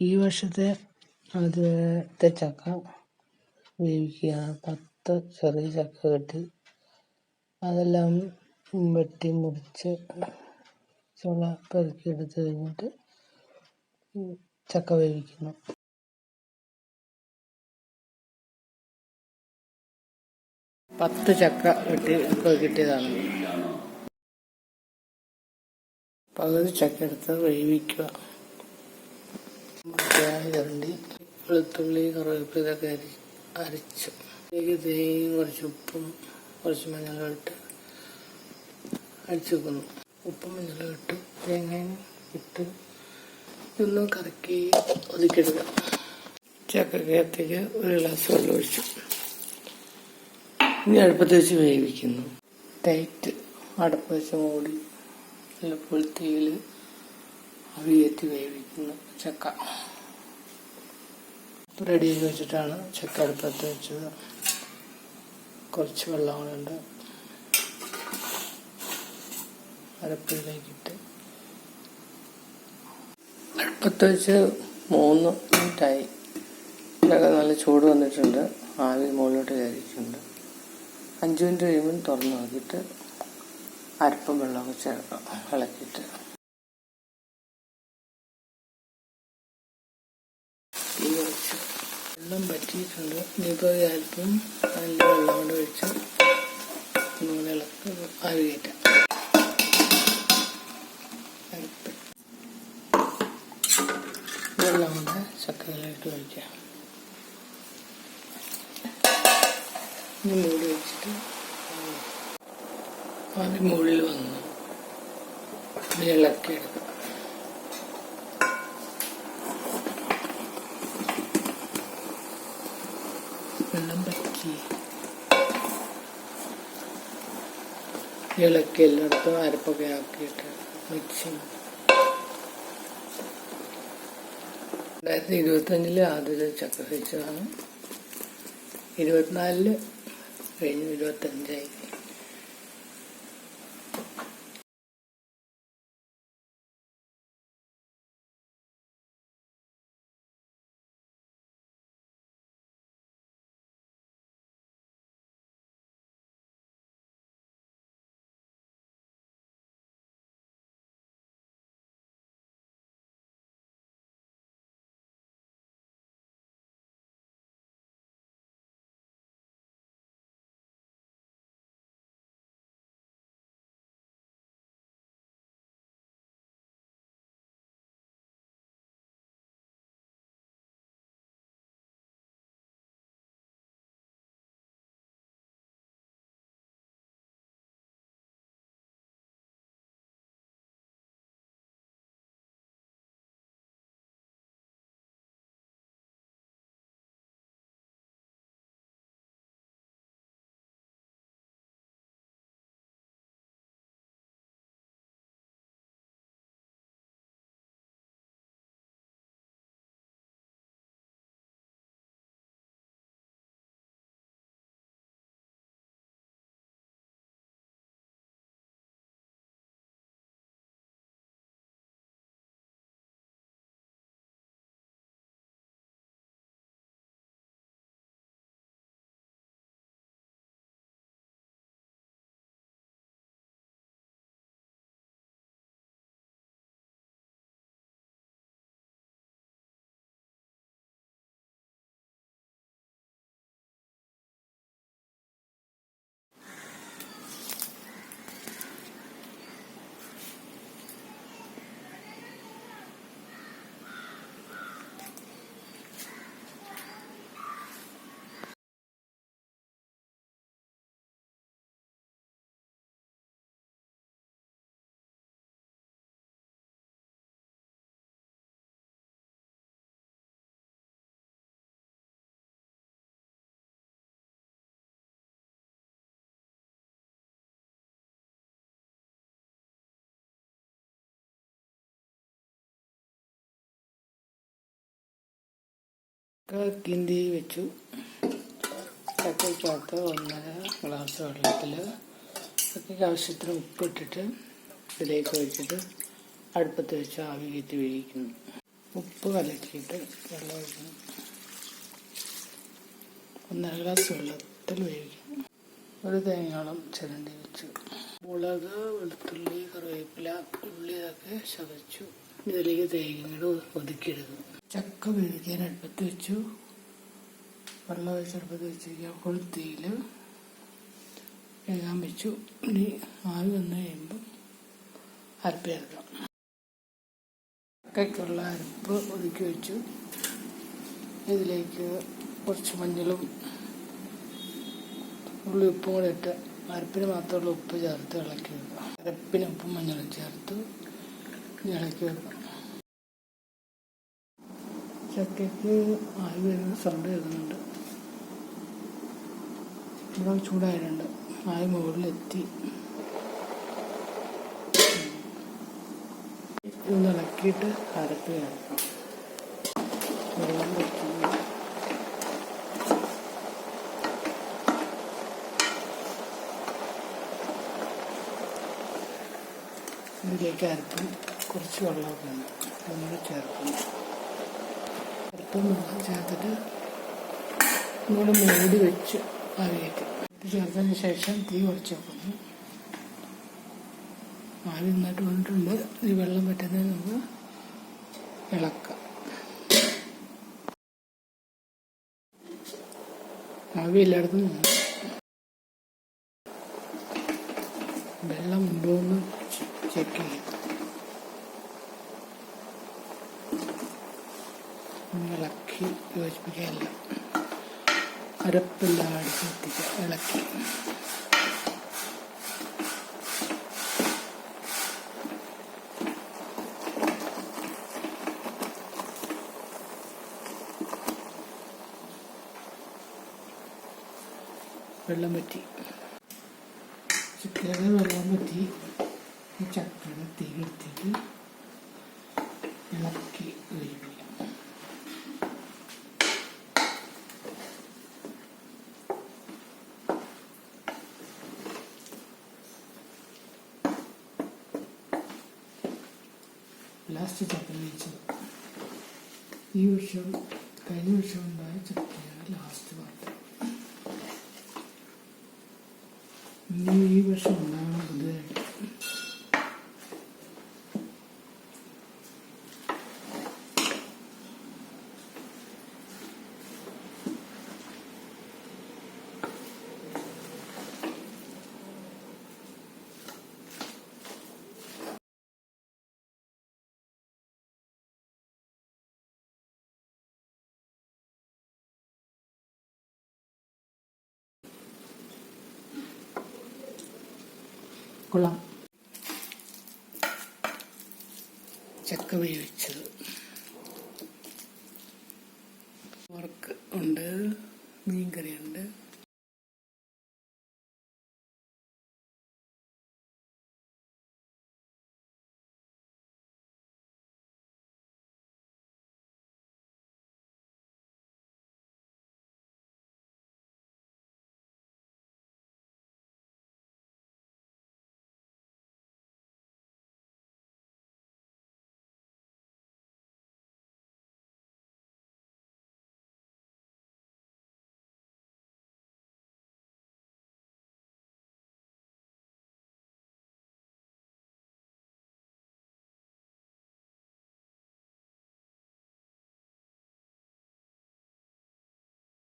ഈ വർഷത്തെ ആദ്യത്തെ ചക്ക വേവിക്കുക. പത്ത് ചെറിയ ചക്ക കെട്ടി അതെല്ലാം വെട്ടി മുറിച്ച് ചുള പെറുക്കിയെടുത്ത് കഴിഞ്ഞിട്ട് ചക്ക വേവിക്കുന്നു. പത്ത് ചക്ക വെട്ടി കിട്ടിയതാണ്. പകുതി ചക്ക എടുത്ത് വേവിക്കുക. ചരണ്ടി വെളുത്തുള്ളി കറിവേപ്പില ഇതൊക്കെ അരി അരച്ചു. തേങ്ങയും കുറച്ച് ഉപ്പും കുറച്ച് മഞ്ഞളും ഇട്ട് അടിച്ചു വെക്കുന്നു. ഉപ്പും മഞ്ഞളും ഇട്ട് തേങ്ങയും ഇട്ട് ഇതൊന്നും കറക്കി ഒതുക്കിയെടുക്കുക ചക്കക്കകത്തേക്ക് ഒരു ഗ്ലാസ് വെള്ളം ഒഴിച്ചു. ഇനി അടുപ്പത്ത് വെച്ച് വേവിക്കുന്നു. ടൈറ്റ് അടുപ്പ് വെച്ച് മൂടി നല്ല പുളിത്തീയിൽ അവിയേറ്റി വേവിക്കുന്നു ചക്ക. റെഡിയാക്കി വെച്ചിട്ടാണ് ചക്ക അടുപ്പത്ത് വെച്ചത്. കുറച്ച് വെള്ളം കൂടെ ഉണ്ട്. അരപ്പിലേക്കിട്ട് അടുപ്പത്ത് വെച്ച് മൂന്ന് മിനിറ്റായി. ചക്ക നല്ല ചൂട് വന്നിട്ടുണ്ട്. ആവി മുകളിലോട്ട് കയറിയിട്ടുണ്ട്. അഞ്ച് മിനിറ്റ് കഴിയുമ്പോൾ തുറന്ന് നോക്കിയിട്ട് അരപ്പും വെള്ളമൊക്കെ ചേർക്കാം. ഇളക്കിയിട്ട് തീ കുറച്ച് പറ്റിയിട്ടുണ്ട് ഇനിയിപ്പോൾ ഈ അല്പം നല്ല വെള്ളം കൊണ്ട് ഒഴിച്ച് ഒന്നുകൂടെ ഇളക്കി ആവി കയറ്റാം വെള്ളം കൊണ്ട് ചക്കയിലായിട്ട് ഒഴിക്കാം. ഇനി മൂടി വെച്ചിട്ട് ആവി മുകളിൽ വന്നു. ഇളക്കിയെടുക്കാം വെള്ളം പറ്റി ഇളക്കി എല്ലായിടത്തും അരപ്പൊക്കെ ആക്കിയിട്ട് മിക്സിങ് രണ്ടായിരത്തി ഇരുപത്തഞ്ചിൽ ആദ്യത്തെ ചക്ര ഫിച്ചതാണ് ഇരുപത്തിനാലിൽ കഴിഞ്ഞു ഇരുപത്തഞ്ചായി കിന്തി വെച്ചു. ചക്കയ്ക്കകത്ത് ഒന്നര ഗ്ലാസ് വെള്ളത്തിൽ ചക്കയ്ക്ക് ആവശ്യത്തിന് ഉപ്പിട്ടിട്ട് ഇതിലേക്ക് ഒഴിച്ചിട്ട് അടുപ്പത്ത് വെച്ച് ആവി കയറ്റി വേവിക്കുന്നു. ഉപ്പ് കലക്കിയിട്ട് വെള്ളം ഒഴിക്കണം. ഒന്നര ഗ്ലാസ് വെള്ളത്തിൽ വേവിക്കണം ഒരു തേങ്ങയോളം ചിരണ്ടി വെച്ചു. മുളക് വെളുത്തുള്ളി കറിവേപ്പില ഉള്ളി ഇതൊക്കെ ചതച്ചു. ഇതിലേക്ക് തേങ്ങയുടെ ഒതുക്കിയെടുക്കും ചക്ക വേവിക്കാൻ അടുപ്പത്ത് വെച്ചു. വെള്ളം ഒഴിച്ച് അടുപ്പത്ത് വെച്ചിരിക്കാം കൊളുത്തിയിൽ വേകാൻ വെച്ചു. ഇനി ആവി വന്നു കഴിയുമ്പോൾ അരപ്പിയെടുക്കാം ചക്കയ്ക്കുള്ള അരപ്പ് ഒതുക്കി വെച്ചു. ഇതിലേക്ക് കുറച്ച് മഞ്ഞളും ഉള്ളി ഉപ്പും കൂടെ ഇട്ട് അരപ്പിന് മാത്രമുള്ള ഉപ്പ് ചേർത്ത് ഇളക്കി വെക്കാം. അരപ്പിന് ഉപ്പും മഞ്ഞളും ചേർത്ത് ഇളക്കി വെക്കാം. ചക്കയ്ക്ക് ആവി വരുന്ന സൗണ്ട് കേൾക്കുന്നുണ്ട് ഇവിടെ ചൂടായിട്ടുണ്ട് ആവി മുകളിലെത്തി. ഇളക്കിയിട്ട് ചേർക്കാം വെള്ളം ഇതിലേക്ക് അരപ്പും കുറച്ച് വെള്ളമൊക്കെ ഉണ്ട് നമ്മൾ ചേർക്കുന്നു വെള്ളം ചേർത്തിട്ട് നമ്മൾ മൂടി വെച്ച് ആവിയേക്കും ചേർത്തതിന് ശേഷം തീ കുറച്ച് വെക്കുന്നു. ആവി നന്നായിട്ട് വന്നിട്ടുണ്ട്. ഈ വെള്ളം പറ്റുന്നത് നമുക്ക് ഇളക്കാം. ആവി എല്ലായിടത്തും വന്നു വെള്ളം ഉണ്ടോ എന്ന് ചെക്ക് ചെയ്യും ഒന്ന് ഇളക്കി യോജിപ്പിക്കുകയല്ല അരപ്പെല്ലാം അടിച്ച് ഇളക്കി. വെള്ളം പറ്റി ചക്കയുടെ വെള്ളം പറ്റി ഈ ചക്കയുടെ തീ ഇളക്കി ലാസ്റ്റ് ചക്ക വേവിച്ചത് ഈ വർഷം കഴിഞ്ഞ വർഷം ഉണ്ടായ ചക്കയാണ് ലാസ്റ്റ് പാട്ട് ഇനി ഈ വർഷം ഉണ്ടാകണം കൊള്ളാം. ചക്ക വേവിച്ചത് വർക്ക് ഉണ്ട് മീൻകറിയുണ്ട്